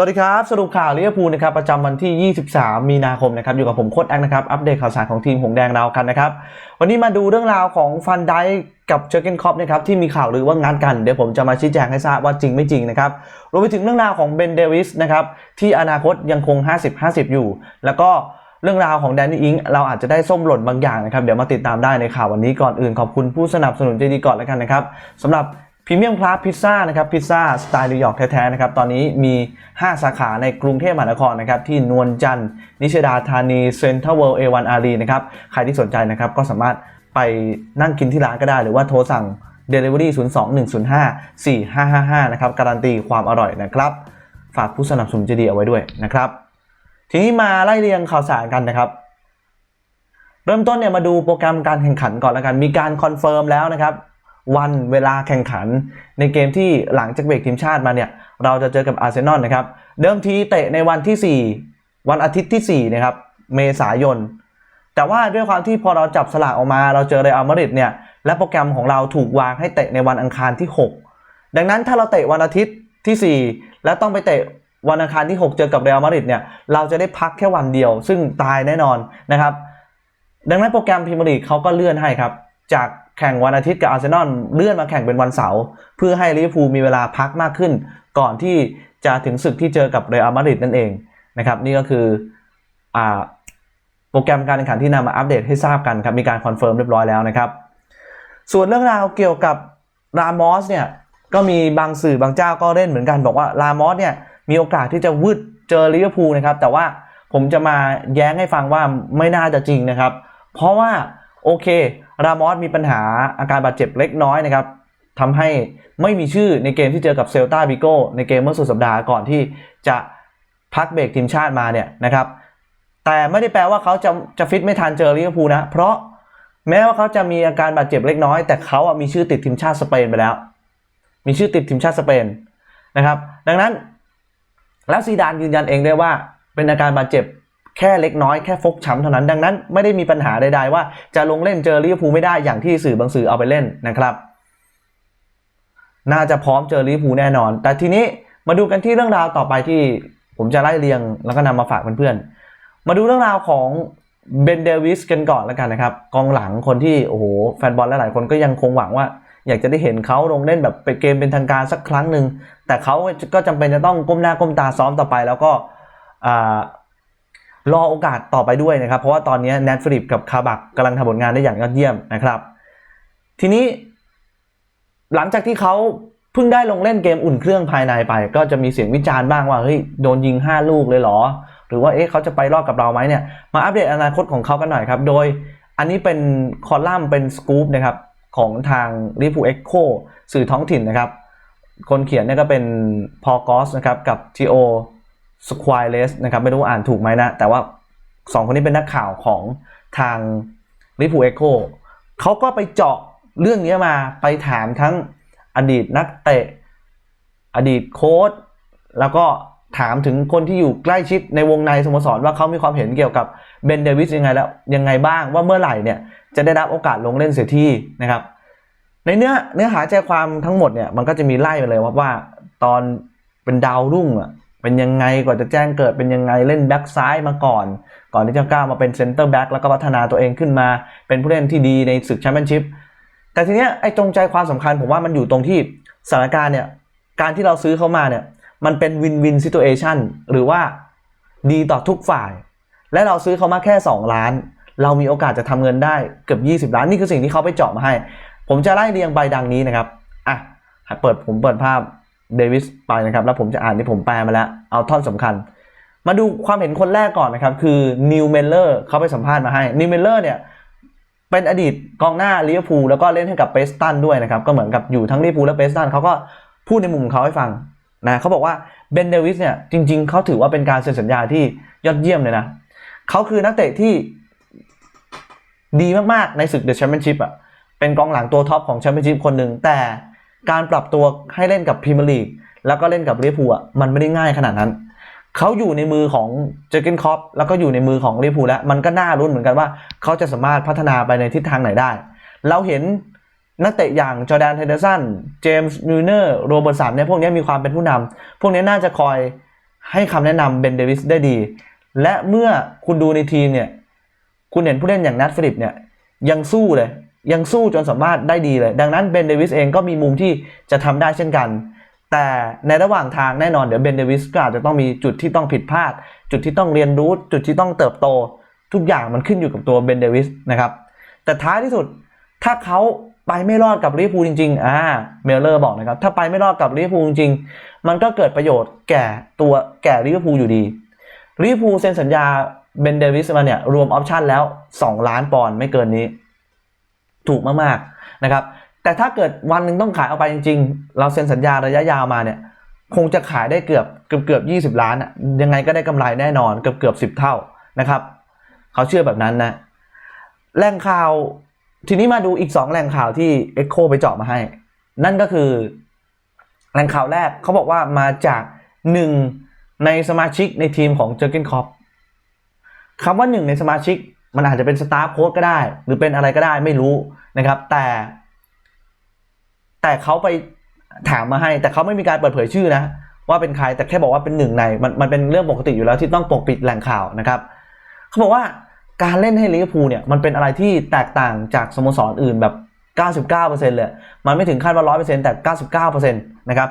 สวัสดีครับ สรุปข่าวลิเวอร์พูลนะครับประจำวันที่ 23 มีนาคมนะครับอยู่กับผมโค้ดแองนะครับอัปเดตข่าวสารของทีมหงแดงเรากันนะครับวันนี้มาดูเรื่องราวของฟันไดกับเชอร์เกนคอปนะครับที่มีข่าวลือว่างัดกัน เดี๋ยวผมจะมาชี้แจงให้ทราบว่าจริงไม่จริงนะครับรวมไปถึงเรื่องราวของเบนเดวิสนะครับที่อนาคตยังคง 50-50 อยู่ แล้วก็เรื่องราวของแดนนี่อิงเราอาจจะได้ส้มหล่นบางอย่างนะครับเดี๋ยวมาติดตามได้ในข่าววันนี้ก่อนอื่นขอบคุณผู้สนับสนุนใจดีก่อนแล้วกันนะครับสำหรับ พรีเมียมคลาสพิซซ่านะครับพิซซ่าสไตล์นิวยอร์กแท้ๆนะครับตอนนี้มี 5 สาขาในกรุงเทพมหานครนะครับที่นวลจันทร์นิชดาธานีเซ็นทรัลเวิลด์เอวันอารีนะครับใครที่สนใจนะครับก็สามารถไปนั่งกินที่ร้านก็ได้ หรือว่าโทรสั่ง Delivery 02-105 4555 นะครับการันตีความอร่อยนะครับ ฝากผู้สนับสนุนใจดีเอาไว้ด้วยนะครับ ทีนี้มาไล่เรียงข่าวสารกันนะครับ เริ่มต้นเนี่ยมาดูโปรแกรมการแข่งขันก่อนแล้วกัน มีการคอนเฟิร์มแล้วนะครับ วันเวลาแข่งขัน ในเกมที่หลังจากเบรกทีมชาติมาเนี่ยเราจะเจอกับอาร์เซนอลนะครับ เดิมทีเตะในวันที่ 4 วันอาทิตย์ที่ 4 นะครับ เมษายน แต่ว่าด้วยความที่พอเราจับสลากออกมา เราเจอเรอัลมาดริดเนี่ยและโปรแกรมของเราถูกวางให้เตะในวันอังคารที่ 6 ดังนั้นถ้าเราเตะวันอาทิตย์ที่ 4 แล้วต้องไปเตะวันอังคารที่ 6 เจอกับเรอัลมาดริดเนี่ยเราจะได้พักแค่วันเดียว ซึ่งตายแน่นอนนะครับ ดังนั้นโปรแกรมพรีเมียร์ลีกเขาก็เลื่อนให้ครับจาก แข่งวันอาทิตย์กับอาร์เซนอลเลื่อนมาแข่งเป็นวันเสาร์เพื่อให้ลิเวอร์พูลมีเวลาพักมากขึ้น ก่อนที่จะถึงศึกที่เจอกับเรอัลมาดริดนั่นเองนะครับนี่ก็คืออโปรแกรมการแข่งขันที่นำมาอัปเดตให้ทราบกันครับมีการคอนเฟิร์มเรียบร้อยแล้วนะครับ ส่วนเรื่องราวเกี่ยวกับรามอสเนี่ยก็มีบางสื่อบางเจ้าก็เล่นเหมือนกันบอกว่ารามอสเนี่ยมีโอกาสที่จะวืดเจอลิเวอร์พูลนะครับแต่ว่าผมจะมาแย้งให้ฟังว่าไม่น่าจะจริงนะครับ เพราะว่าโอเค รามอสมีปัญหาอาการบาดเจ็บเล็กน้อยนะครับทำให้ไม่มีชื่อในเกมที่เจอกับเซลตาบิโกในเกมเมื่อสุดสัปดาห์ก่อนที่จะพักเบรกทีมชาติมาเนี่ยนะครับ แต่ไม่ได้แปลว่าเขาจะจะฟิตไม่ทันเจอลิเวอร์พูลนะ เพราะแม้ว่าเขาจะมีอาการบาดเจ็บเล็กน้อย แต่เขาอะมีชื่อติดทีมชาติสเปนไปแล้ว มีชื่อติดทีมชาติสเปนนะครับ ดังนั้นแล้วซีดานยืนยันเองด้วยว่าเป็นอาการบาดเจ็บ แค่เล็กน้อยแค่ฟกช้ำเท่านั้นดังนั้นไม่ได้มีปัญหาใดๆว่าจะลงเล่นเจอลิเวอร์พูลไม่ได้อย่างที่สื่อบางสื่อเอาไปเล่นนะครับ น่าจะพร้อมเจอลิเวอร์พูลแน่นอน แต่ทีนี้มาดูกันที่เรื่องราวต่อไปที่ผมจะไล่เรียงแล้วก็นำมาฝากเพื่อนๆมาดูเรื่องราวของเบนเดวิสกันก่อนแล้วกันนะครับกองหลังคนที่โอ้โหแฟนบอลหลายๆคนก็ยังคงหวังว่า อยากจะได้เห็นเขาลงเล่นแบบเป็นเกมเป็นทางการสักครั้งหนึ่งแต่เขาก็จำเป็นจะต้องก้มหน้าก้มตาซ้อมต่อไปแล้วก็ รอโอกาสต่อไปด้วยนะครับ เพราะว่าตอนนี้แนทฟริปกับคาบักกำลังทำผลงานได้อย่างยอดเยี่ยมนะครับ ทีนี้ หลังจากที่เขาเพิ่งได้ลงเล่นเกมอุ่นเครื่องภายในไป ก็จะมีเสียงวิจารณ์บ้างว่าเฮ้ยโดนยิง 5 ลูกเลยเหรอ หรือว่าเอ๊ะเขาจะไปรอดกับเราไหมเนี่ยมาอัปเดตอนาคตของเขากันหน่อยครับ โดยอันนี้เป็นคอลัมน์เป็นสกู๊ปนะครับของทางริพูเอ็กโคสื่อท้องถิ่นนะครับ คนเขียนเนี่ยก็เป็นพอลกอสนะครับกับทีโอ สควายเลสนะครับไม่รู้อ่านถูกไหมนะ แต่ว่า 2 คนนี้เป็นนักข่าวของทางริพูเอ็กโคเขาก็ไปเจาะเรื่องนี้มาไปถามทั้งอดีตนักเตะ อดีตโค้ชแล้วก็ถามถึงคนที่อยู่ใกล้ชิดในวงในสโมสรว่าเขามีความเห็นเกี่ยวกับเบนเดวิสยังไงแล้วยังไงบ้างว่าเมื่อไหร่เนี่ยจะได้รับโอกาสลงเล่นเสียที่นะครับ ในเนื้อเนื้อหาใจความทั้งหมดเนี่ยมันก็จะมีไล่ไปเลยว่าว่าตอนเป็นดาวรุ่งอะ เป็นยังไงก่อนจะแจ้งเกิดเป็นยังไงเล่นแบ็กซ้ายมาก่อน ก่อนที่จะก้าวมาเป็นเซนเตอร์แบ็กแล้วก็พัฒนาตัวเองขึ้นมา เป็นผู้เล่นที่ดีในศึกแชมเปี้ยนชิพแต่ทีเนี้ยไอ้จงใจความสำคัญผมว่ามันอยู่ตรงที่สถานการณ์เนี่ยการที่เราซื้อเข้ามาเนี่ยมันเป็นวินวินซิ t u เอชันหรือว่าดีต่อทุกฝ่าย และเราซื้อเขามาแค่ 2 ล้าน เรามีโอกาสจะทำเงินได้เกือบ 20 ล้านนี่คือสิ่งที่เขาไปเจาะมาให้ ผมจะไล่เรียงใบดังนี้นะครับอะเปิดผมเปิดภาพ เดวิสไปนะครับ แล้วผมจะอ่านที่ผมแปลมาแล้ว เอาท่อนสำคัญ มาดูความเห็นคนแรกก่อนนะครับ คือนิวเมลเลอร์เขาไปสัมภาษณ์มาให้นิวเมลเลอร์เนี่ยเป็นอดีตกองหน้าลิเวอร์พูลแล้วก็เล่นให้กับเปสตันด้วยนะครับ ก็เหมือนกับอยู่ทั้งลิเวอร์พูลและเปสตันเขาก็พูดในมุมของเขาให้ฟังนะเขาบอกว่าเบนเดวิสเนี่ยจริง ๆเขาถือว่าเป็นการเซ็นสัญญาที่ยอดเยี่ยมเลยนะเขาคือนักเตะที่ดีมากๆในศึกเดอะแชมเปี้ยนชิพอะเป็นกองหลังตัวท็อปของแชมเปี้ยนชิพคนหนึ่งแต่ การปรับตัวให้เล่นกับพรีเมียร์ลีกแล้วก็เล่นกับลิเวอร์พูลอะมันไม่ได้ง่ายขนาดนั้น เขาอยู่ในมือของเจอร์เกนคอปแล้วก็อยู่ในมือของลิเวอร์พูลแล้วมันก็น่ารุ้นเหมือนกันว่า เขาจะสามารถพัฒนาไปในทิศทางไหนได้ เราเห็นนักเตะอย่างจอแดนเฮเดอร์สัน เจมส์มิลเนอร์ โรเบิร์ตสันเนี่ยพวกนี้มีความเป็นผู้นำพวกนี้น่าจะคอยให้คำแนะนำเบนเดวิสได้ดี และเมื่อคุณดูในทีมเนี่ย คุณเห็นผู้เล่นอย่างนัทฟิลิปเนี่ยยังสู้เลย ยังสู้จนสามารถได้ดีเลย ดังนั้นเบนเดวิสเองก็มีมุมที่จะทำได้เช่นกัน แต่ในระหว่างทางแน่นอนเดี๋ยวเบนเดวิสก็อาจจะต้องมีจุดที่ต้องผิดพลาด จุดที่ต้องเรียนรู้ จุดที่ต้องเติบโต ทุกอย่างมันขึ้นอยู่กับตัวเบนเดวิสนะครับ แต่ท้ายที่สุดถ้าเขาไปไม่รอดกับลิเวอร์พูลจริงๆ อ่า เมลเลอร์บอกนะครับ ถ้าไปไม่รอดกับลิเวอร์พูลจริงๆ มันก็เกิดประโยชน์แก่ตัวแก่ลิเวอร์พูลอยู่ดี ลิเวอร์พูลเซ็นสัญญาเบนเดวิสมาเนี่ยรวมออปชันแล้ว 2 ล้านปอนด์ไม่เกินนี้ ถูกมากๆนะครับ แต่ถ้าเกิดวันหนึ่งต้องขายออกไปจริง ๆ เราเซ็นสัญญาระยะยาวมาเนี่ยคงจะขายได้เกือบเกือบเกือบ20ล้านอะยังไงก็ได้กำไรแน่นอนเกือบเกือบ10เท่านะครับเขาเชื่อแบบนั้นนะแหล่งข่าวทีนี้มาดูอีก 2 แหล่งข่าวที่ Echo ไปเจาะมาให้ นั่นก็คือแหล่งข่าวแรกเขาบอกว่ามาจากหนึ่งในสมาชิกในทีมของเจอร์เกนคอปคำว่าหนึ่งในสมาชิก มันอาจจะเป็นสตาฟโค้ชก็ได้ หรือเป็นอะไรก็ได้ไม่รู้นะครับ แต่ แต่เขาไปถามมาให้ แต่เขาไม่มีการเปิดเผยชื่อนะ ว่าเป็นใครแต่แค่บอกว่าเป็นหนึ่งในมันมันเป็นเรื่องปกติอยู่แล้วที่ต้องปกปิดแหล่งข่าวนะครับเขาบอกว่าการเล่นให้ลิเวอร์พูลเนี่ยมันเป็นอะไรที่แตกต่างจากสโมสรอื่นแบบ 99%เลย มันไม่ถึงขั้นว่า 100%แต่ 99%นะครับ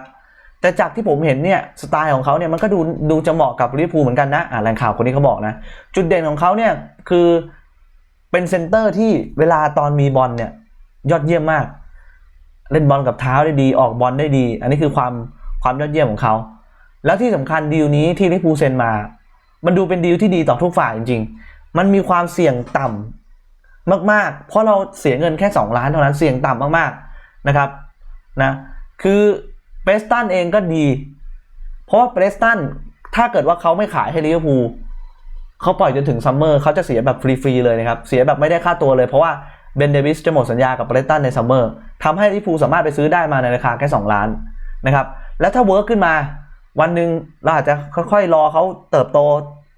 แต่จากที่ผมเห็นเนี่ยสไตล์ของเขาเนี่ยมันก็ดูดูจะเหมาะกับลิเวอร์พูลเหมือนกันนะอ่าแหล่งข่าวคนนี้เขาบอกนะ จุดเด่นของเขาเนี่ยคือเป็นเซนเตอร์ที่เวลาตอนมีบอลเนี่ยยอดเยี่ยมมาก เล่นบอลกับเท้าได้ดีออกบอลได้ดี อันนี้คือความความยอดเยี่ยมของเขา แล้วที่สำคัญดีลนี้ที่ลิเวอร์พูลเซ็นมา มันดูเป็นดีลที่ดีต่อทุกฝ่ายจริง ๆ มันมีความเสี่ยงต่ำมากๆ เพราะเราเสียเงินแค่ 2 ล้านเท่านั้นเสี่ยงต่ำมากๆนะครับนะคือ เปรสตันเองก็ดี เพราะว่าเปรสตันถ้าเกิดว่าเขาไม่ขายให้ลิเวอร์พูลเขาปล่อยจนถึงซัมเมอร์เขาจะเสียแบบฟรีๆเลยนะครับ เสียแบบไม่ได้ค่าตัวเลยเพราะว่าเบนเดวิสจะหมดสัญญากับเปรสตันในซัมเมอร์ทำให้ลิเวอร์พูลสามารถไปซื้อได้มาในราคาแค่ 2 ล้านนะครับ แล้วถ้าเวิร์กขึ้นมา วันหนึ่งเราอาจจะค่อยๆรอเขาเติบโต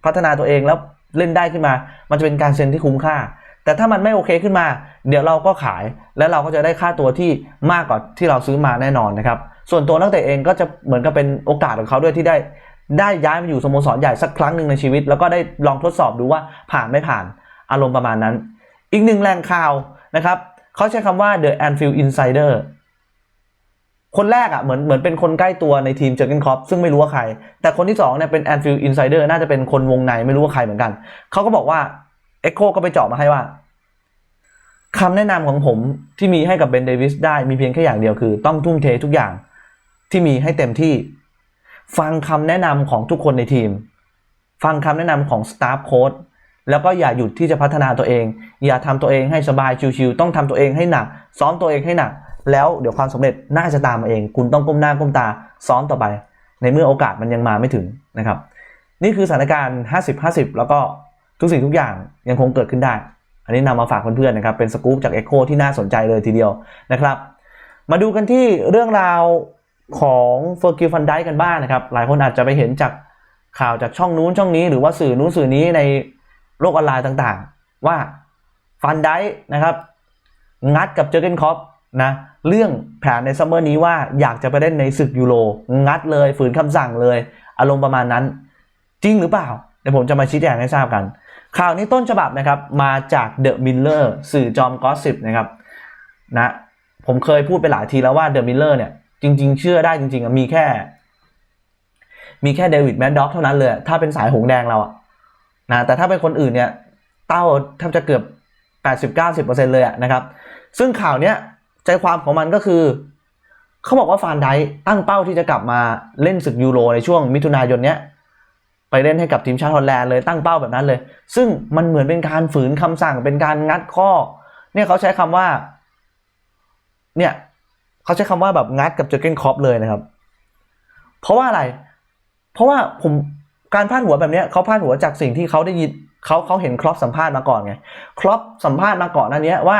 พัฒนาตัวเองแล้วเล่นได้ขึ้นมา มันจะเป็นการเซ็นที่คุ้มค่า แต่ถ้ามันไม่โอเคขึ้นมา เดี๋ยวเราก็ขาย แล้วเราก็จะได้ค่าตัวที่มากกว่าที่เราซื้อมาแน่นอนนะครับ ส่วนตัวนักเตะเองก็จะเหมือนกับเป็นโอกาสของเขาด้วยที่ได้ ได้ย้ายมาอยู่สโมสรใหญ่สักครั้งหนึ่งในชีวิต แล้วก็ได้ลองทดสอบดูว่าผ่านไม่ผ่านอารมณ์ประมาณนั้น อีกหนึ่งแหล่งข่าวนะครับเขาใช้คำว่า the Anfield Insider คนแรกอะเหมือนเหมือนเป็นคนใกล้ตัวในทีมเจอร์เกนคอปซึ่งไม่รู้ว่าใคร แต่คนที่สองเนี่ยเป็น Anfield Insider น่าจะเป็นคนวงในไม่รู้ว่าใครเหมือนกัน เขาก็บอกว่า Echo ก็ไปเจาะมาให้ว่าคำแนะนำของผมที่มีให้กับเบนเดวิสได้มีเพียงแค่อย่างเดียวคือ ต้องทุ่มเททุกอย่าง ที่มีให้เต็มที่ ฟังคำแนะนำของทุกคนในทีม ฟังคำแนะนำของสตาฟโค้ดแล้วก็อย่าหยุดที่จะพัฒนาตัวเอง อย่าทำตัวเองให้สบายชิวๆต้องทำตัวเองให้หนัก ซ้อมตัวเองให้หนัก แล้วเดี๋ยวความสำเร็จน่าจะตามมาเอง คุณต้องก้มหน้าก้มตา ซ้อมต่อไป ในเมื่อโอกาสมันยังมาไม่ถึงนะครับ นี่คือสถานการณ์ 50-50 แล้วก็ทุกสิ่งทุกอย่างยังคงเกิดขึ้นได้ อันนี้นำมาฝากเพื่อนๆนะครับ เป็นสกู๊ปจาก Echo ที่น่าสนใจเลยทีเดียวนะครับ มาดูกันที่เรื่องราว ของเฟอร์กิลฟันไดกันบ้างนะครับ หลายคนอาจจะไปเห็นจากข่าวจากช่องนู้นช่องนี้ หรือว่าสื่อนู้นสื่อนี้ในโลกออนไลน์ต่างๆ ว่าฟันไดนะครับ งัดกับเจอร์เกนคอปนะเรื่องแผนในซัมเมอร์นี้ว่าอยากจะไปเล่นในศึกยูโรงัดเลยฝืนคำสั่งเลย อารมณ์ประมาณนั้น จริงหรือเปล่า เดี๋ยวผมจะมาชี้แจงให้ทราบกัน ข่าวนี้ต้นฉบับนะครับ มาจากเดอะมิลเลอร์สื่อจอมกอสซิบนะครับนะผมเคยพูดไปหลายทีแล้วว่าเดอะมิลเลอร์เนี่ย จริง ๆ เชื่อได้จริงๆอะมีแค่ มีแค่เดวิดแมดด็อกเท่านั้นเลย ถ้าเป็นสายหงแดงเราอะนะแต่ถ้าเป็นคนอื่นเนี่ย เต้าแทบจะเกือบ 80-90%เลยอะนะครับ ซึ่งข่าวเนี้ยใจความของมันก็คือเขาบอกว่าฟานไดตั้งเป้าที่จะกลับมาเล่นศึกยูโรในช่วงมิถุนายนเนี้ยไปเล่นให้กับทีมชาติฮอลแลนด์เลยตั้งเป้าแบบนั้นเลย ซึ่งมันเหมือนเป็นการฝืนคำสั่งเป็นการงัดข้อ เนี่ยเขาใช้คำว่า เนี่ย เขาใช้คำว่าแบบงัดกับเจอเกนคอปเลยนะครับ เพราะว่าอะไร เพราะว่าผมการพาดหัวแบบเนี้ยเขาพาดหัวจากสิ่งที่เขาได้ยินเขาเขาเห็นครอปสัมภาษณ์มาก่อนไงครอปสัมภาษณ์มาก่อนนั้นเนี้ยว่า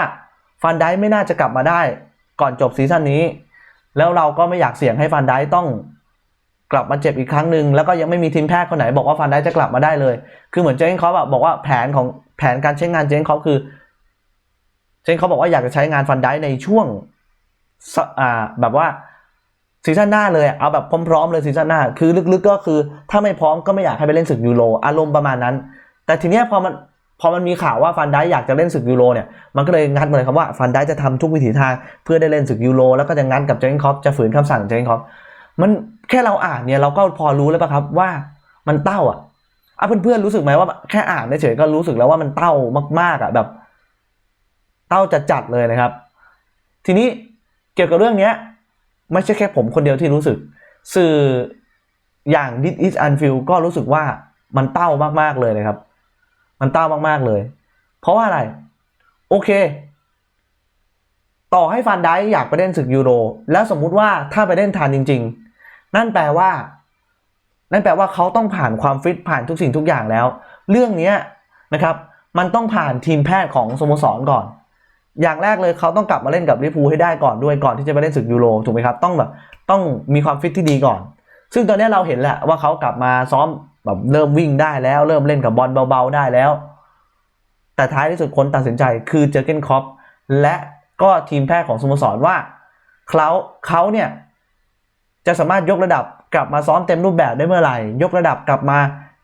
ฟันไดไม่น่าจะกลับมาได้ก่อนจบซีซั่นนี้ แล้วเราก็ไม่อยากเสี่ยงให้ฟันไดต้องกลับมาเจ็บอีกครั้งหนึ่งแล้วก็ยังไม่มีทีมแพทย์คนไหนบอกว่าฟันไดจะกลับมาได้เลย คือเหมือนเจนคอปบอกว่าแผนของแผนการใช้งานเจนคอปคือ เจนเขาบอกว่าอยากจะใช้งานฟันไดในช่วง อ่าแบบว่าซีซั่นหน้าเลยเอาแบบพร้อมๆเลยซีซั่นหน้า คือลึกๆก็คือ ถ้าไม่พร้อมก็ไม่อยากให้ไปเล่นศึกยูโรอารมณ์ประมาณนั้น แต่ทีเนี้ยพอมันพอมันมีข่าวว่าฟันได้อยากจะเล่นศึกยูโรเนี่ยมันก็เลยงัดมาเลยครับว่าฟันได้จะทำทุกวิถีทางเพื่อได้เล่นศึกยูโรแล้วก็จะงัดกับเจนคอปจะฝืนคำสั่งเจนคอปมันแค่เราอ่านเนี่ยเราก็พอรู้แล้วปะครับว่ามันเต้าอะอะเพื่อนๆรู้สึกไหมว่าแค่อ่านเฉยๆก็รู้สึกแล้วว่ามันเต้ามากๆอะแบบ เต้าจะจัดเลยนะครับ ทีนี้ กี่ยวกับเรื่องเนี้ยไม่ใช่แค่ผมคนเดียวที่รู้สึก สื่ออย่าง This is Unfield ก็รู้สึกว่ามันเต้ามากๆเลยนะครับ มันเต้ามากๆเลย เพราะว่าอะไร โอเค ต่อให้ฟันได้อยากไปเล่นศึกยูโร แล้วสมมุติว่าถ้าไปเล่นทานจริง ๆ นั่นแปลว่า นั่นแปลว่าเขาต้องผ่านความฟิตผ่านทุกสิ่งทุกอย่างแล้ว เรื่องนี้นะครับ มันต้องผ่านทีมแพทย์ของสโมสรก่อน อย่างแรกเลยเขาต้องกลับมาเล่นกับลิเวอร์พูลให้ได้ก่อนด้วยก่อนที่จะไปเล่นศึกยูโรถูกไหมครับต้องแบบต้องมีความฟิตที่ดีก่อน ซึ่งตอนนี้เราเห็นแหละว่าเขากลับมาซ้อมแบบเริ่มวิ่งได้แล้ว เริ่มเล่นกับบอลเบาๆได้แล้ว แต่ท้ายที่สุดคนตัดสินใจคือเจอเกนคอปและก็ทีมแพทย์ของสโมสรว่าเขาเขาเนี่ยจะสามารถยกระดับกลับมาซ้อมเต็มรูปแบบได้เมื่อไหร่ ยกระดับกลับมา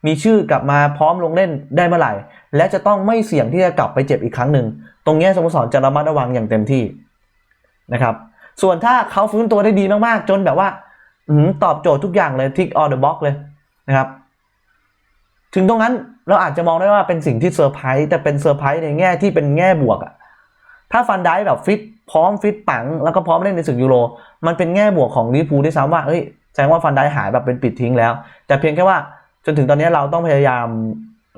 มีชื่อกลับมาพร้อมลงเล่นได้เมื่อไหร่ และจะต้องไม่เสี่ยงที่จะกลับไปเจ็บอีกครั้งหนึ่ง ตรงนี้สโมสรจะระมัดระวังอย่างเต็มที่นะครับ ส่วนถ้าเขาฟื้นตัวได้ดีมากๆ จนแบบว่าอตอบโจทย์ทุกอย่างเลยทิกออเดอะบ็อกเลยนะครับ ถึงตรงนั้นเราอาจจะมองได้ว่าเป็นสิ่งที่เซอร์ไพรส์แต่เป็นเซอร์ไพรส์ในแง่ที่เป็นแง่บวกอะถ้าฟันได้แบบฟิตพร้อมฟิตปัง แล้วก็พร้อมเล่นในศึกยูโรมันเป็นแง่บวกของลิเวอร์พูลด้วยซ้ำว่าเอ้ยแสดงว่าฟันได้หายแบบเป็นปิดทิ้งแล้ว แต่เพียงแค่ว่า จนถึงตอนนี้เราต้องพยายาม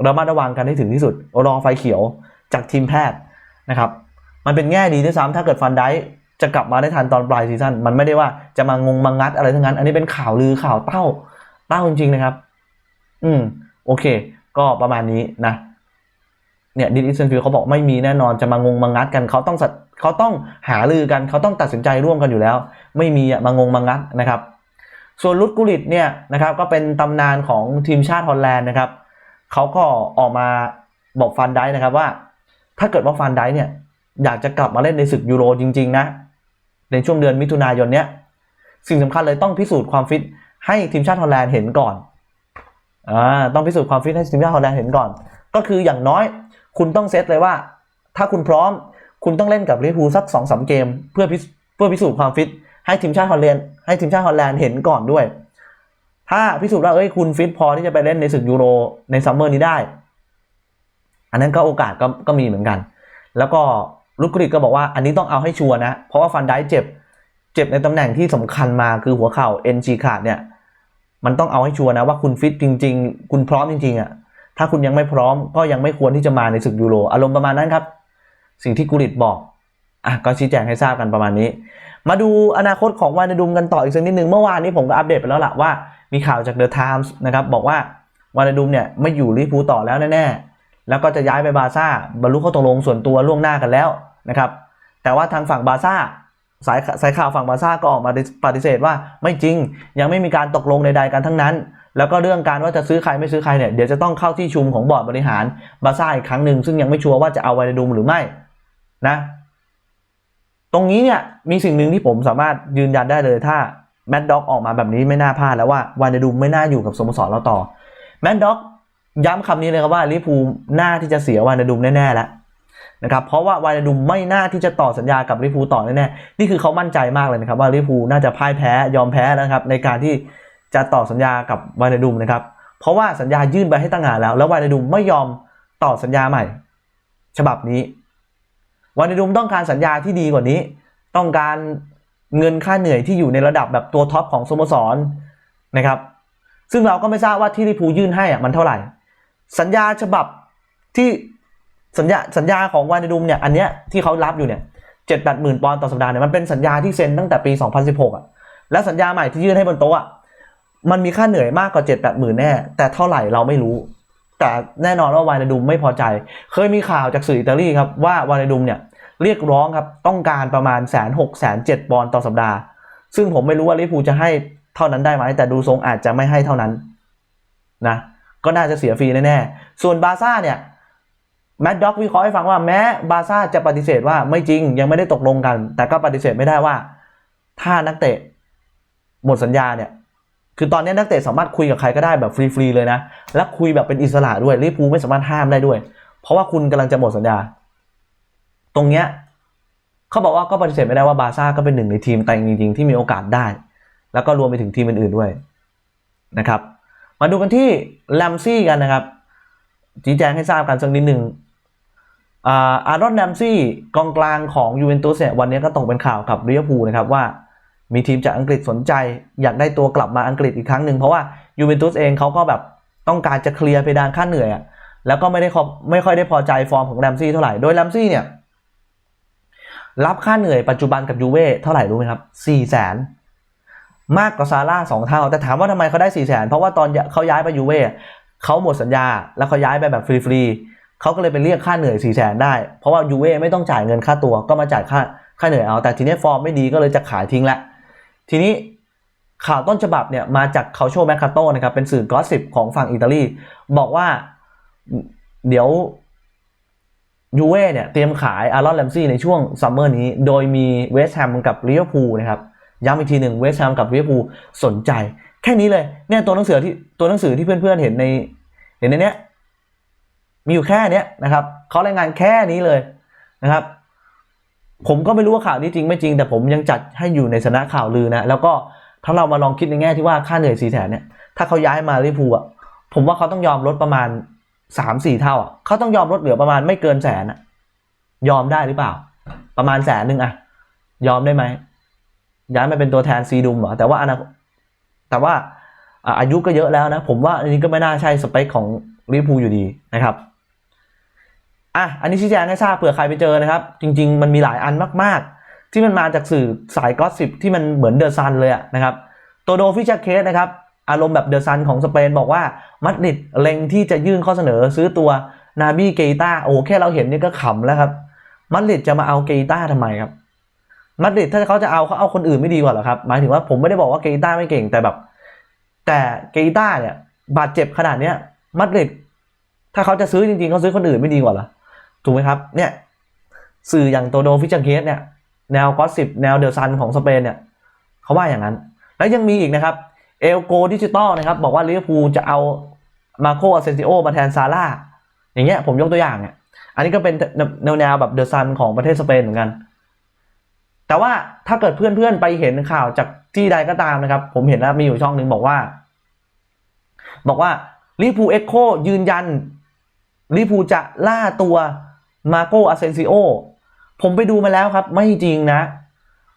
ระมัดระวังกันให้ถึงที่สุด รอไฟเขียวจากทีมแพทย์นะครับ มันเป็นแง่ดีด้วยซ้ำถ้าเกิดฟันได้จะกลับมาได้ทันตอนปลายซีซั่นมันไม่ได้ว่าจะมางงมังงัดอะไรทั้งนั้น อันนี้เป็นข่าวลือข่าวเต้าเต้าจริงๆนะครับ อืม โอเค ก็ประมาณนี้นะ เนี่ยดิสอินฟิลเขาบอกไม่มีแน่นอนจะมางงมังงัดกันเขาต้องสัตเขาต้องหาลือกันเขาต้องตัดสินใจร่วมกันอยู่แล้ว ไม่มีอะมางงมังงัดนะครับ ส่วนลุดกุลิตเนี่ยนะครับก็เป็นตำนานของทีมชาติฮอลแลนด์นะครับเขาก็ออกมาบอกฟันได้นะครับว่า ถ้าเกิดว่าฟันได้เนี่ยอยากจะกลับมาเล่นในศึกยูโรจริง ๆ นะ ในช่วงเดือนมิถุนายนเนี้ยสิ่งสำคัญเลยต้องพิสูจน์ความฟิตให้ทีมชาติฮอลแลนด์เห็นก่อนอ่าต้องพิสูจน์ความฟิตให้ทีมชาติฮอลแลนด์เห็นก่อน ก็คืออย่างน้อยคุณต้องเซตเลยว่า ถ้าคุณพร้อมคุณต้องเล่นกับลิเวอร์พูลสักสองสามเกม เพื่อพิเพื่อพิสูจน์ความฟิต ให้ทีมชาติฮอลแลนด์ให้ทีมชาติฮอลแลนด์เห็นก่อนด้วย ถ้าพิสูจน์ว่าเอ้ยคุณฟิตพอที่จะไปเล่นในศึกยูโรในซัมเมอร์นี้ได้ อันนั้นก็โอกาสก็ก็มีเหมือนกัน แล้วก็ลูกกริกก็บอกว่าอันนี้ต้องเอาให้ชัวร์นะ เพราะว่าฟันได้เจ็บ เจ็บในตำแหน่งที่สำคัญมาคือหัวเข่าเอ็นจีขาดเนี่ย มันต้องเอาให้ชัวร์นะว่าคุณฟิตจริง ๆ คุณพร้อมจริงๆอะ ถ้าคุณยังไม่พร้อมก็ยังไม่ควรที่จะมาในศึกยูโร อารมณ์ประมาณนั้นครับ สิ่งที่กุริตบอก อะก็ชี้แจงให้ทราบกันประมาณนี้ มาดูอนาคตของวานดุมกันต่ออีกสักนิดนึง เมื่อวานนี้ผมก็อัปเดตไปแล้วล่ะว่า มีข่าวจากเดอะไทมส์นะครับบอกว่าวานดุมเนี่ยไม่อยู่ลิเวอร์พูลต่อแล้วแน่ๆ แล้วก็จะย้ายไปบาซ่าบรรลุข้อตกลงส่วนตัวล่วงหน้ากันแล้วนะครับแต่ว่าทางฝั่งบาซ่าสายสายข่าวฝั่งบาซ่าก็ออกมาปฏิเสธว่าไม่จริงยังไม่มีการตกลงใดๆกันทั้งนั้น แล้วก็เรื่องการว่าจะซื้อใครไม่ซื้อใครเนี่ยเดี๋ยวจะต้องเข้าที่ชุมของบอร์ดบริหารบาซ่าอีกครั้งหนึ่งซึ่งยังไม่ชัวร์ว่าจะเอาไวนาดุมหรือไม่นะ ตรงนี้เนี่ยมีสิ่งหนึ่งที่ผมสามารถยืนยันได้เลยถ้าแมดด็อกออกมาแบบนี้ไม่น่าพลาดแล้วว่าวานาดุมไม่น่าอยู่กับสโมสรเราต่อแมดด็อกย้ำคำนี้เลยครับว่าลิเวอร์พูลน่าที่จะเสียวานาดุมแน่ๆแล้วนะครับเพราะว่าวานาดุมไม่น่าที่จะต่อสัญญากับลิพูต่อแน่ๆนี่คือเขามั่นใจมากเลยนะครับว่าลิพูน่าจะพ่ายแพ้ยอมแพ้นะครับในการที่จะต่อสัญญากับวานาดุมนะครับเพราะว่าสัญญายื่นไปให้ตั้งงานแล้ว แล้ววานาดุมไม่ยอมต่อสัญญาใหม่ ฉบับนี้ วานาดุมต้องการสัญญาที่ดีกว่านี้ ต้องการเงินค่าเหนื่อยที่อยู่ในระดับแบบตัวท็อปของสโมสรนะครับ ซึ่งเราก็ไม่ทราบว่าที่ลิพูยื่นให้อะมันเท่าไหร่ สัญญาฉบับที่สัญญาสัญญาของวานาดุมเนี่ยอันเนี้ยที่เขารับอยู่เนี่ยเจ็ดแปดหมื่นปอนด์ต่อสัปดาห์เนี่ยมันเป็นสัญญาที่เซ็นตั้งแต่ปี 2016อะและสัญญาใหม่ที่ยื่นให้บนโต๊ะอะมันมีค่าเหนื่อยมากกว่าเจ็ดแปดหมื่นแน่ แต่เท่าไหร่เราไม่รู้ แต่แน่นอนว่าวานาดุมไม่พอใจ เคยมีข่าวจากสื่ออิตาลีครับว่าวานดุมเนี่ย เรียกร้องครับต้องการประมาณแสนหกแสนเจ็ดปอนต่อสัปดาห์ ซึ่งผมไม่รู้ว่าลิเวอร์พูลจะให้เท่านั้นได้ไหมแต่ดูทรงอาจจะไม่ให้เท่านั้นนะก็น่าจะเสียฟรีแน่ๆส่วนบาซ่าเนี่ยแมดด็อกวิเคราะห์ให้ฟังว่าแม้บาซ่าจะปฏิเสธว่าไม่จริงยังไม่ได้ตกลงกัน แต่ก็ปฏิเสธไม่ได้ว่า ถ้านักเตะหมดสัญญาเนี่ยคือตอนนี้นักเตะสามารถคุยกับใครก็ได้แบบฟรีๆเลยนะ และคุยแบบเป็นอิสระด้วยลิเวอร์พูลไม่สามารถห้ามได้ด้วย เพราะว่าคุณกำลังจะหมดสัญญา ตรงเนี้ยเขาบอกว่าก็ปฏิเสธไม่ได้ว่าบาซ่าก็เป็นหนึ่งในทีมแต่งจริง ๆ ที่มีโอกาสได้ แล้วก็รวมไปถึงทีมอื่นๆด้วยนะครับ มาดูกันที่แลมซี่กันนะครับชี้แจงให้ทราบกันสักนิดหนึ่งอารอนแลมซี่กองกลางของยูเวนตุสเนี่ยวันนี้ก็ตกเป็นข่าวกับลิเวอร์พูลนะครับว่ามีทีมจากอังกฤษสนใจ อยากได้ตัวกลับมาอังกฤษอีกครั้งหนึ่งเพราะว่ายูเวนตุสเองเขาก็แบบต้องการจะเคลียร์เพดานค่าเหนื่อยอะแล้วก็ไม่ได้ขอไม่ค่อยได้พอใจฟอร์มของแรมซี่เท่าไหร่ โดยแรมซี่เนี่ย รับค่าเหนื่อยปัจจุบันกับยูเว่เท่าไหร่รู้ไหมครับสี่แสนมากกว่าซาร่าสองเท่า แต่ถามว่าทำไมเขาได้สี่แสนเพราะว่าตอนเขาย้ายไปยูเว่เขาหมดสัญญา แล้วเขาย้ายไปแบบฟรีๆเขาก็เลยไปเรียกค่าเหนื่อยสี่แสนได้ เพราะว่ายูเว่ไม่ต้องจ่ายเงินค่าตัวก็มาจ่ายค่าค่าเหนื่อยเอา แต่ทีนี้ฟอร์มไม่ดีก็เลยจะขายทิ้งละทีนี้ข่าวต้นฉบับเนี่ยมาจากเขาโชแมคคาโตนะครับเป็นสื่อกอสซิบของฝั่งอิตาลีบอกว่าเดี๋ยว ยูเว่เนี่ยเตรียมขายอารอนแลมซี่ในช่วงซัมเมอร์นี้ โดยมีเวสต์แฮมกับลิเวอร์พูลนะครับย้ำอีกทีหนึ่งเวสต์แฮมกับลิเวอร์พูลสนใจ แค่นี้เลยเนี่ยตัวหนังสือที่ตัวหนังสือที่เพื่อนๆเห็นในเห็นในเนี้ยมีอยู่แค่เนี้ยนะครับเขารายงานแค่นี้เลยนะครับ ผมก็ไม่รู้ว่าข่าวนี้จริงไม่จริง แต่ผมยังจัดให้อยู่ในสนะข่าวลือนะแล้วก็ถ้าเรามาลองคิดในแง่ที่ว่าค่าเหนื่อยสี่แสนเนี่ยถ้าเขาย้ายมาลิเวอร์พูลอะผมว่าเขาต้องยอมลดประมาณ สามสี่เท่าเขาต้องยอมลดเหลือประมาณไม่เกินแสนอะยอมได้หรือเปล่า ประมาณแสนหนึ่งอะยอมได้ไหมย้ายมาเป็นตัวแทนซีดุมเหรอแต่ว่าอนาคตแต่ว่าอายุก็เยอะแล้วนะ ผมว่าอันนี้ก็ไม่น่าใช่สเปคของลิพูอยู่ดีนะครับอะอันนี้ชี้แจงให้ทราบเผื่อใครไปเจอนะครับ จริง ๆ มันมีหลายอันมาก ๆ ที่มันมาจากสื่อสายก็อสิบที่มันเหมือนเดอะซันเลยอะนะครับโตโดฟิชเคสนะครับ อารมณ์แบบเดอะซันของสเปนบอกว่ามัดริดเล็งที่จะยื่นข้อเสนอซื้อตัวนาบีเกตาโอ้แค่เราเห็นนี่ก็ขำแล้วครับมัดริดจะมาเอาเกตาทำไมครับมัดริดถ้าเขาจะเอาเขาเอาคนอื่นไม่ดีกว่าหรอครับหมายถึงว่าผมไม่ได้บอกว่าเกตาไม่เก่งแต่แบบ แต่เกตาเนี่ย บาดเจ็บขนาดเนี้ยมัดริดถ้าเขาจะซื้อจริงๆเขาซื้อคนอื่นไม่ดีกว่าหรอถูกไหมครับเนี่ยสื่ออย่างโตโดฟิชเคสเนี่ยแนวก็สิบแนวเดอะซันของสเปนเนี่ยเขาว่าอย่างนั้น แล้วยังมีอีกนะครับ เอลโกดิจิตอลนะครับ บอกว่าลิเวอร์พูลจะเอามาโคอาเซนซิโอมาแทนซาร่าอย่างเงี้ยผมยกตัวอย่างเนี่ยอันนี้ก็เป็นแนวแนวแบบเดอะซันของประเทศสเปนเหมือนกัน แต่ว่าถ้าเกิดเพื่อนๆไปเห็นข่าวจากที่ใดก็ตามนะครับ ผมเห็นแล้วมีอยู่ช่องหนึ่งบอกว่า บอกว่าลิเวอร์พูลเอ็กโคยืนยันลิเวอร์พูลจะล่าตัวมาโกอาเซนซิโอผมไปดูมาแล้วครับ ไม่จริงนะ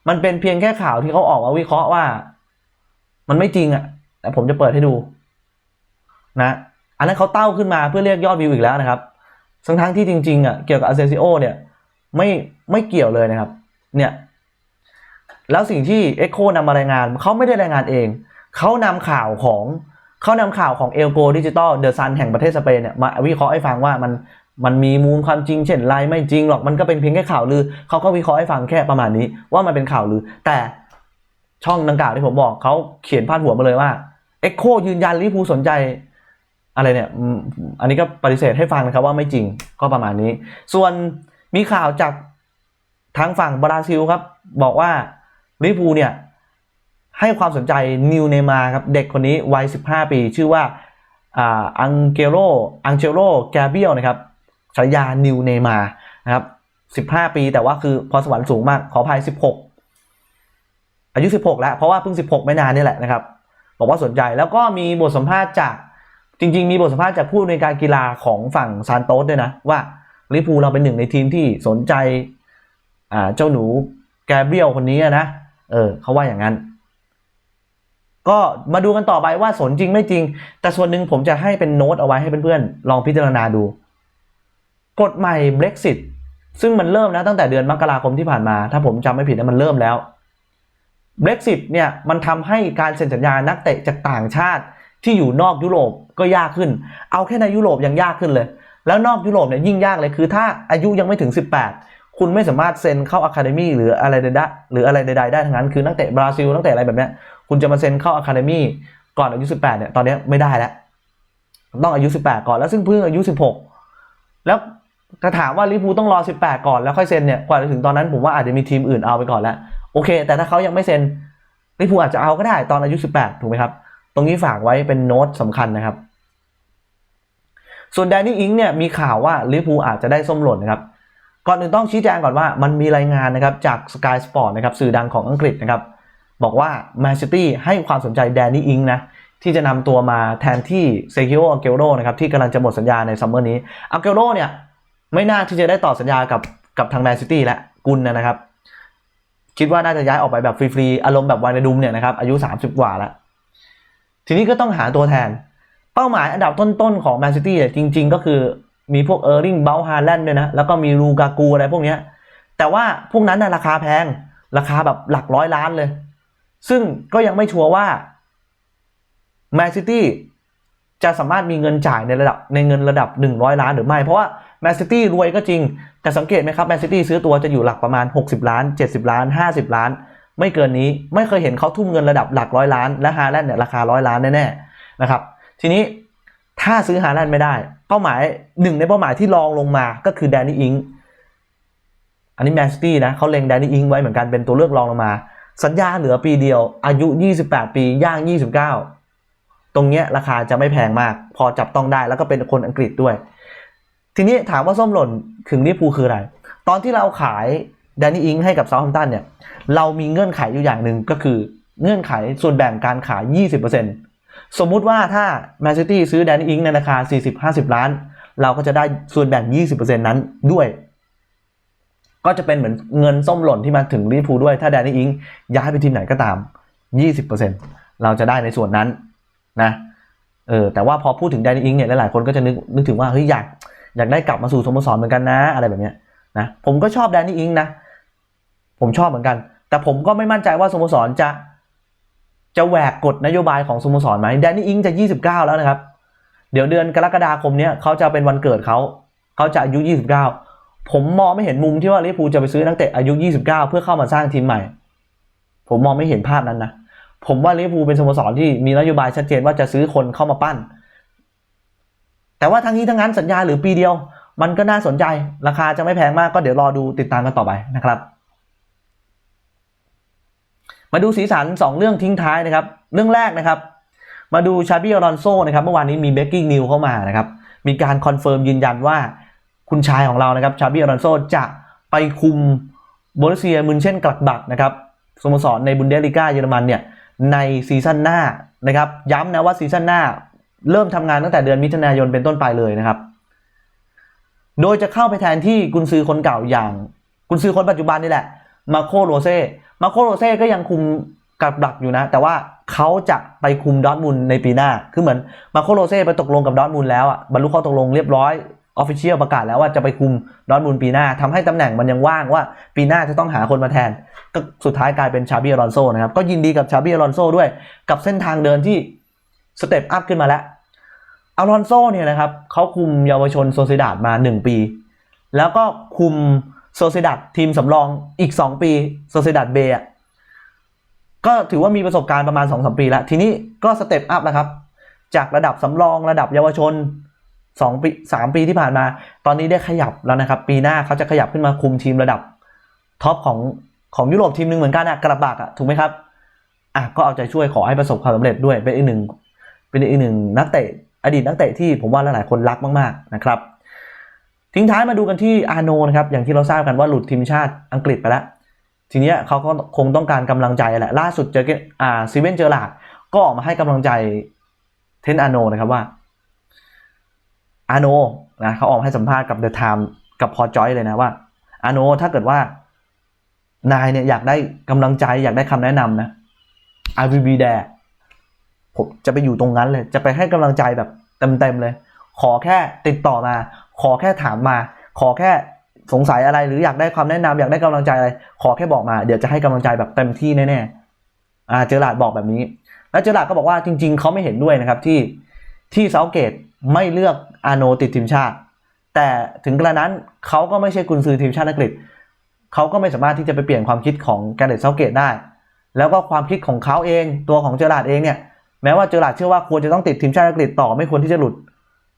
มันเป็นเพียงแค่ข่าวที่เขาออกมาวิเคราะห์ว่า มันไม่จริงอะ่ะแต่ผมจะเปิดให้ดูนะอันนั้นเขาเต้าขึ้นมาเพื่อเรียกยอดวิวอีกแล้วนะครับทั้งทั้งที่จริงๆอะ่ะเกี่ยวกับอาเซนซิโอเนี่ยไม่ไม่เกี่ยวเลยนะครับเนี่ยแล้วสิ่งที่เอ็กโคนำมารายงานเขาไม่ได้รายงานเอง เขานำข่าวของเขานำข่าวของเอลโกดิจิตอลเดอะซันแห่งประเทศสเปนเนี่ยมาวิเคราะห์ให้ฟังว่ามันมันมีมูลความจริงเช่นไรไม่จริงหรอกมันก็เป็นเพียงแค่ข่าวลือเขาก็วิเคราะห์ให้ฟังแค่ประมาณนี้ว่ามันเป็นข่าวลือ แต่ ช่องดังกล่าวที่ผมบอกเขาเขียนพาดหัวมาเลยว่าเอ็กโคยืนยันลิพูสนใจ อะไรเนี่ย อันนี้ก็ปฏิเสธให้ฟังนะครับว่าไม่จริงก็ประมาณนี้ ส่วนมีข่าวจากทางฝั่งบราซิลครับ บอกว่าลิพูเนี่ย ให้ความสนใจนิวเนมาครับ เด็กคนนี้วัย 15 ปี ชื่อว่าอังเกโรอังเจโรแกเบียลนะครับฉายานิวเนมานะครับ 15 ปีแต่ว่าคือพรสวรรค์สูงมากขออภัย 16 อายุ 16 แล้ว เพราะว่าเพิ่ง 16 ไม่นานนี่แหละนะครับ บอกว่าสนใจแล้วก็มีบทสัมภาษณ์จากจริง ๆ มีบทสัมภาษณ์จากผู้ในการกีฬาของฝั่งซานโตสด้วยนะว่าลิเวอร์พูเราเป็นหนึ่งในทีมที่สนใจอ่าเจ้าหนูแกเบียลคนนี้นะเออเขาว่าอย่างนั้น ก็มาดูกันต่อไปว่าสนจริงไม่จริง แต่ส่วนหนึ่งผมจะให้เป็นโน้ตเอาไว้ให้เพื่อนๆลองพิจารณาดู กฎใหม่ Brexit ซึ่งมันเริ่มนะตั้งแต่เดือนมกราคมที่ผ่านมา ถ้าผมจำไม่ผิดนะมันเริ่มแล้ว Brexit เนี่ยมันทำให้การเซ็นสัญญานักเตะจากต่างชาติที่อยู่นอกยุโรปก็ยากขึ้น เอาแค่ในยุโรปยังยากขึ้นเลย แล้วนอกยุโรปเนี่ยยิ่งยากเลยคือ ถ้าอายุยังไม่ถึง 18 คุณไม่สามารถเซ็นเข้าอะคาเดมี่หรืออะไรใดๆหรืออะไรใดๆได้ทั้งนั้นคือนักเตะบราซิลนักเตะอะไรแบบนี้คุณจะมาเซ็นเข้าอะคาเดมี่ก่อนอายุ 18เนี่ยตอนนี้ไม่ได้แล้วต้องอายุ 18 ก่อนแล้วซึ่งเพิ่งอายุ 16 แล้วถ้าถามว่าลิเวอร์พูต้องรอ 18 ก่อนแล้วค่อยเซ็นเนี่ยกว่าจะถึงตอนนั้นผมว่าอาจจะมีทีมอื่นเอาไปก่อนแล้ว โอเค แต่ถ้าเขายังไม่เซ็นลิพูอาจจะเอาก็ได้ตอนอายุ 18 ถูกไหมครับ ตรงนี้ฝากไว้เป็นโน้ตสำคัญนะครับ ส่วนแดนนี่อิงเนี่ยมีข่าวว่าลิพูอาจจะได้ส้มหล่นนะครับก่อนอื่นต้องชี้แจงก่อนว่ามันมีรายงานนะครับจาก Sky Sport นะครับสื่อดังของอังกฤษนะครับ บอกว่าแมนซิตี้ให้ความสนใจแดนนี่อิงนะที่จะนำตัวมาแทนที่เซคิโออัลเกโรนะครับที่กำลังจะหมดสัญญาในซัมเมอร์นี้อัลเกโรเนี่ยไม่น่าที่จะได้ต่อสัญญากับกับทางแมนซิตี้และกุนนะครับ คิดว่าน่าจะย้ายออกไปแบบฟรีๆ อารมณ์แบบวานดุมเนี่ยนะครับอายุ 30 กว่าแล้ว ทีนี้ก็ต้องหาตัวแทน เป้าหมายอันดับต้นๆ ของแมนซิตี้เนี่ยจริง ๆ ก็คือมีพวกเออร์ริงเบลฮาแลนด์ด้วยนะ แล้วก็มีลูกากูอะไรพวกเนี้ย แต่ว่าพวกนั้นนะราคาแพง ราคาแบบหลักร้อยล้านเลย ซึ่งก็ยังไม่ชัวร์ว่าแมนซิตี้จะสามารถมีเงินจ่ายในระดับในเงินระดับ 100 ล้านหรือไม่ เพราะว่า แมนซิตี้รวยก็จริง แต่สังเกตไหมครับแมนซิตี้ซื้อตัวจะอยู่หลักประมาณ 60 ล้าน 70 ล้าน 50 ล้าน ไม่เกินนี้ไม่เคยเห็นเขาทุ่มเงินระดับหลักร้อยล้านและฮาแลนด์เนี่ยราคาร้อยล้านแน่ๆนะครับทีนี้ถ้าซื้อฮาแลนด์ไม่ได้ เป้าหมายหนึ่งในเป้าหมายที่รองลงมาก็คือแดนนี่อิงอันนี้แมนซิตี้นะเขาเล็งแดนนี่อิงไว้เหมือนกันเป็นตัวเลือกรองลงมา สัญญาเหลือปีเดียว อายุ 28 ปีย่าง 29 ตรงเนี้ยราคาจะไม่แพงมาก พอจับต้องได้แล้วก็เป็นคนอังกฤษด้วย ทีนี้ถามว่าส้มหล่นถึงลิฟท์พูคืออะไร ตอนที่เราขายแดนนี่อิงให้กับเซาท์แฮมป์ตันเนี่ย เรามีเงื่อนไขอยู่อย่างหนึ่งก็คือเงื่อนไขส่วนแบ่งการขาย 20%สมมุติว่าถ้าแมนซิตี้ซื้อแดนนี่อิงในราคา 40-50 ล้าน เราก็จะได้ส่วนแบ่ง 20%นั้นด้วย ก็จะเป็นเหมือนเงินส้มหล่นที่มาถึงลิฟท์พูด้วย ถ้าแดนนี่อิงย้ายไปทีมไหนก็ตาม 20%เราจะได้ในส่วนนั้นนะเออแต่ว่าพอพูดถึงแดนนี่อิงเนี่ยหลายๆคนก็จะนึกนึกถึงว่าเฮ้ยอยาก อยากได้กลับมาสู่สโมสรเหมือนกันนะ อะไรแบบเนี้ยนะผมก็ชอบแดนนี่อิงนะ ผมชอบเหมือนกัน แต่ผมก็ไม่มั่นใจว่าสโมสรจะ จะแหวกกฎนโยบายของสโมสรไหมแดนนี่อิงจะ 29 แล้วนะครับ เดี๋ยวเดือนกรกฎาคมเนี้ยเขาจะเป็นวันเกิดเขาเขาจะอายุ 29 ผมมองไม่เห็นมุมที่ว่าลิเวอร์พูลจะไปซื้อนักเตะอายุ 29 เพื่อเข้ามาสร้างทีมใหม่ ผมมองไม่เห็นภาพนั้นนะผมว่าลิเวอร์พูลเป็นสโมสรที่มีนโยบายชัดเจนว่าจะซื้อคนเข้ามาปั้น แต่ว่าทั้งนี้ทั้งนั้นสัญญาหรือปีเดียว มันก็น่าสนใจราคาจะไม่แพงมากก็เดี๋ยวรอดูติดตามกันต่อไปนะครับ มาดูสีสัน 2 เรื่องทิ้งท้ายนะครับ เรื่องแรกนะครับ มาดูชาบิอลอนโซนะครับเมื่อวานนี้มีเบกกิ้งนิวเข้ามานะครับมีการคอนเฟิร์มยืนยันว่าคุณชายของเรานะครับชาบิอลอนโซจะไปคุมโบรุสเซียมุนเช่นกลักบักนะครับสโมสรในบุนเดสลิก้าเยอรมันเนี่ยในซีซั่นหน้านะครับ ย้ำนะว่าซีซั่นหน้า เริ่มทำงานตั้งแต่เดือนมิถุนายนเป็นต้นไปเลยนะครับ โดยจะเข้าไปแทนที่กุนซือคนเก่าอย่างกุนซือคนปัจจุบันนี่แหละ มาโคโรเซ่มาโคโรเซ่ก็ยังคุมกับดักอยู่นะ แต่ว่าเขาจะไปคุมดอทมุนด์ในปีหน้า คือเหมือนมาโคโรเซ่ไปตกลงกับดอทมุนด์แล้วอะบรรลุข้อตกลงเรียบร้อยออฟฟิเชียลประกาศแล้วว่าจะไปคุมดอทมุนด์ปีหน้าทำให้ตำแหน่งมันยังว่างว่า ปีหน้าจะต้องหาคนมาแทน ก็สุดท้ายกลายเป็นชาบิอลอนโซนะครับ ก็ยินดีกับชาบิอลอนโซด้วย กับเส้นทางเดินที่ สเต็ปอัพขึ้นมาแล้วอลอนโซเนี่ยนะครับเขาคุมเยาวชนโซซิดาดมา 1 ปี แล้วก็คุมโซซิดาดทีมสำรองอีก 2 ปีโซซิดาดเบย์ก็ถือว่ามีประสบการณ์ประมาณ 2-3 ปีแล้ว ทีนี้ก็สเต็ปอัพแล้วครับ จากระดับสำรองระดับเยาวชน2ปี3ปีที่ผ่านมา ตอนนี้ได้ขยับแล้วนะครับ ปีหน้าเขาจะขยับขึ้นมาคุมทีมระดับท็อปของของยุโรปทีมหนึ่งเหมือนกันอะกระบักอะถูกไหมครับอะก็เอาใจช่วยขอให้ประสบความสำเร็จด้วยเป็นอีกหนึ่ง เป็นอีกหนึ่งนักเตะอดีตนักเตะที่ผมว่าหลายๆคนรักมากๆนะครับ ทิ้งท้ายมาดูกันที่อาโนนะครับอย่างที่เราทราบกันว่าหลุดทีมชาติอังกฤษไปแล้ว ทีนี้เขาก็คงต้องการกำลังใจแหละล่าสุดเจออ่าซีเวนเจอร์ลาดก็ออกมาให้กำลังใจเทนอาโนนะครับว่าอาโนนะเขาออกมาให้สัมภาษณ์กับเดอะไทม์กับพอจอยเลยนะว่าอาโนถ้าเกิดว่านายเนี่ยอยากได้กำลังใจอยากได้คำแนะนำนะ I will be there ผมจะไปอยู่ตรงนั้นเลย จะไปให้กำลังใจแบบเต็มๆเลย ขอแค่ติดต่อมา ขอแค่ถามมา ขอแค่สงสัยอะไรหรืออยากได้ความแนะนำอยากได้กำลังใจอะไร ขอแค่บอกมา เดี๋ยวจะให้กำลังใจแบบเต็มที่แน่ๆอ่าเจอหลาดบอกแบบนี้ แล้วเจอหลาดก็บอกว่าจริง ๆเขาไม่เห็นด้วยนะครับที่ที่เซาเกตไม่เลือกอาโนติดทีมชาติ แต่ถึงกระนั้นเขาก็ไม่ใช่กุนซือทีมชาติอังกฤษเขาก็ไม่สามารถที่จะไปเปลี่ยนความคิดของแกเรตเซาเกตได้ แล้วก็ความคิดของเขาเองตัวของเจอหลาดเองเนี่ย แม้ว่าเจอหลาดเชื่อว่าควรจะต้องติดทีมชาติอังกฤษต่อไม่ควรที่จะหลุด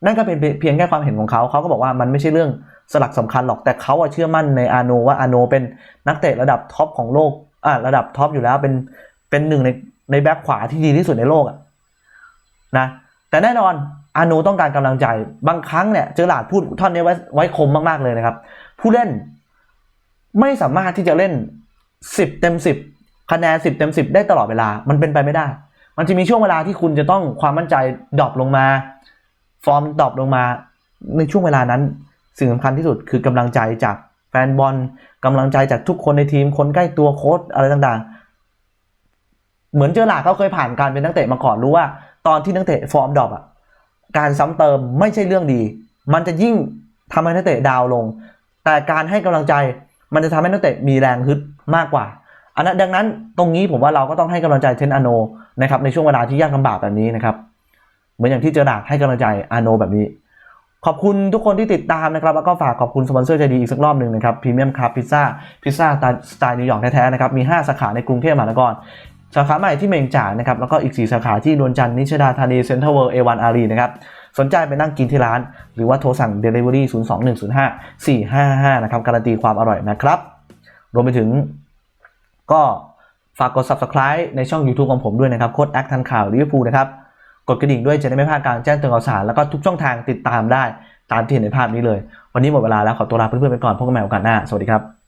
นั่นก็เป็นเพียงแค่ความเห็นของเขา เขาก็บอกว่ามันไม่ใช่เรื่องสลักสำคัญหรอกแต่เขาอะเชื่อมั่นในอาโนว่าอาโนเป็นนักเตะระดับท็อปของโลกอ่าระดับท็อปอยู่แล้วเป็นเป็นหนึ่งในในแบ็คขวาที่ดีที่สุดในโลกอะนะแต่แน่นอนอาโนต้องการกำลังใจบางครั้งเนี่ยเจอหลาดพูดท่อนนี้ไว้ไว้คมมากๆเลยนะครับ ผู้เล่นไม่สามารถที่จะเล่น 10 เต็ม 10 คะแนน 10 เต็ม 10 ได้ตลอดเวลามันเป็นไปไม่ได้ มันจะมีช่วงเวลาที่คุณจะต้องความมั่นใจดรอปลงมา ฟอร์มดรอปลงมา ในช่วงเวลานั้น สิ่งสำคัญที่สุดคือกำลังใจจากแฟนบอลกำลังใจจากทุกคนในทีมคนใกล้ตัวโค้ชอะไรต่างๆ เหมือนเจอหลาเขาเคยผ่านการเป็นนักเตะมาก่อนรู้ว่า ตอนที่นักเตะฟอร์มดรอปอะการซ้ำเติมไม่ใช่เรื่องดี มันจะยิ่งทำให้นักเตะดาวลง แต่การให้กำลังใจมันจะทำให้นักเตะมีแรงฮึดมากกว่าอันนั้นดังนั้นตรงนี้ผมว่าเราก็ต้องให้กำลังใจเทนอโน นะครับในช่วงเวลาที่ยากลำบากแบบนี้นะครับ เหมือนอย่างที่เจอหลาดให้กำลังใจอาโนแบบนี้ ขอบคุณทุกคนที่ติดตามนะครับ แล้วก็ฝากขอบคุณสปอนเซอร์ใจดีอีกสักรอบหนึ่งนะครับพรีเมียมคาพิซซ่าพิซซ่าสไตล์นิวยอร์กแท้ๆนะครับมี5สาขาในกรุงเทพมหานครสาขาใหม่ที่เมงจ่านะครับแล้วก็อีก 4 สาขาที่นวลจันทร์นิชดาธานีเซ็นทรัลเวิลด์เอวันอารีนะครับสนใจไปนั่งกินที่ร้าน หรือว่าโทรสั่ง Delivery 02105 455 นะครับ การันตีความอร่อยนะครับ รวมไปถึงก็ ฝากกด subscribe ในช่อง YouTube ของผมด้วยนะครับโค้ดแอคทันข่าวลิเวอร์พูลนะครับ กดกระดิ่งด้วยจะได้ไม่พลาดการแจ้งเตือนข่าวสาร แล้วก็ทุกช่องทางติดตามได้ตามที่เห็นในภาพนี้เลย วันนี้หมดเวลาแล้วขอตัวลาเพื่อนๆไปก่อนพบกันใหม่โอกาสหน้า สวัสดีครับ